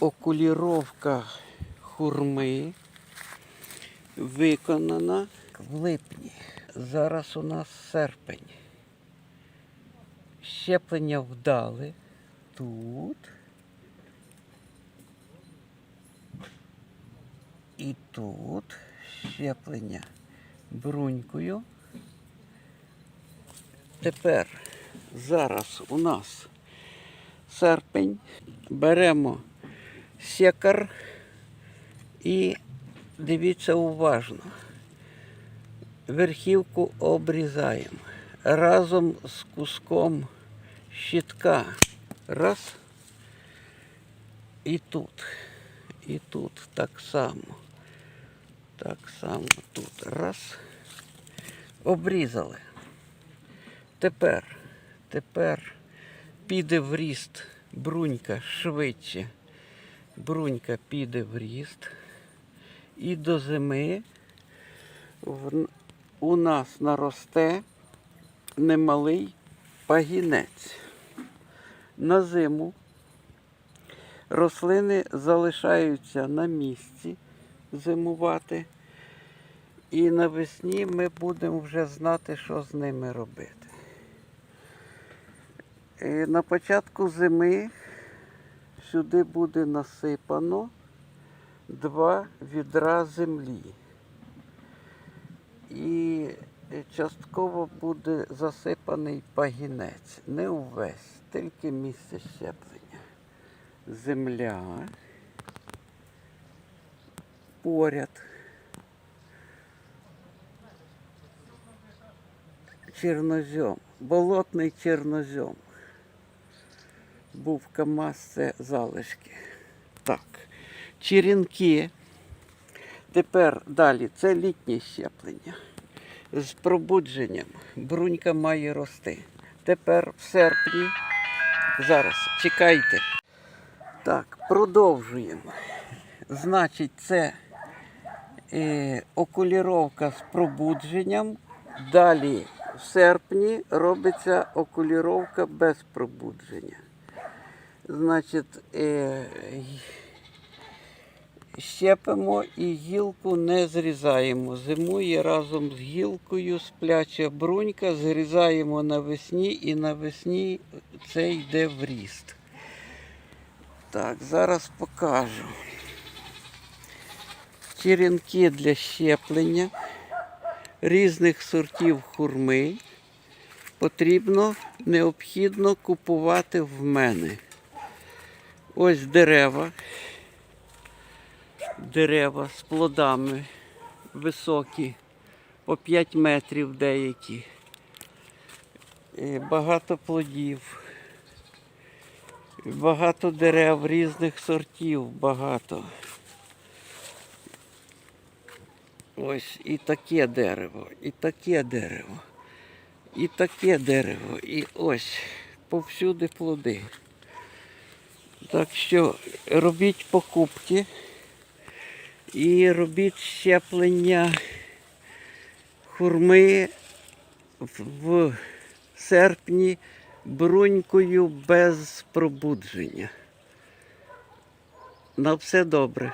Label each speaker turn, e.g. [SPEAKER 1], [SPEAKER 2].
[SPEAKER 1] окуліровка хурми виконана в липні. Зараз у нас серпень. Щеплення вдали тут. І тут щеплення брунькою. Тепер зараз у нас серпень. Беремо секар і дивіться уважно. Верхівку обрізаємо разом з куском щитка. Раз. І тут. І тут так само. Так само тут. Раз. Обрізали. Тепер, тепер піде в ріст брунька швидше. Брунька піде в ріст. І до зими у нас наросте немалий пагінець. На зиму рослини залишаються на місці зимувати. І навесні ми будемо вже знати, що з ними робити. Е, На початку зими сюди буде насипано два відра землі. І частково буде засипаний пагінець. Не увесь, тільки місце щеплення. Земля. Поряд. Чорнозьом, болотний чорнозьом. Був КАМАЗ, це залишки. Так. Черенки. Тепер далі. Це літнє щеплення. З пробудженням. Брунька має рости. Тепер в серпні. Зараз, чекайте. Так, продовжуємо. Значить, це е, окуліровка з пробудженням. Далі в серпні робиться окуліровка без пробудження. Значить, е, щепимо і гілку не зрізаємо. Зимує разом з гілкою спляча брунька, зрізаємо навесні і навесні це йде в ріст. Так, зараз покажу. Черенки для щеплення різних сортів хурми потрібно необхідно купувати в мене. Ось дерева. Дерева з плодами високі, по 5 метрів деякі. Е, Багато плодів. Багато дерев різних сортів, багато. Ось і таке дерево, і таке дерево, і таке дерево, і ось повсюди плоди. Так що робіть покупки і робіть щеплення хурми в- серпні брунькою без пробудження. На все добре.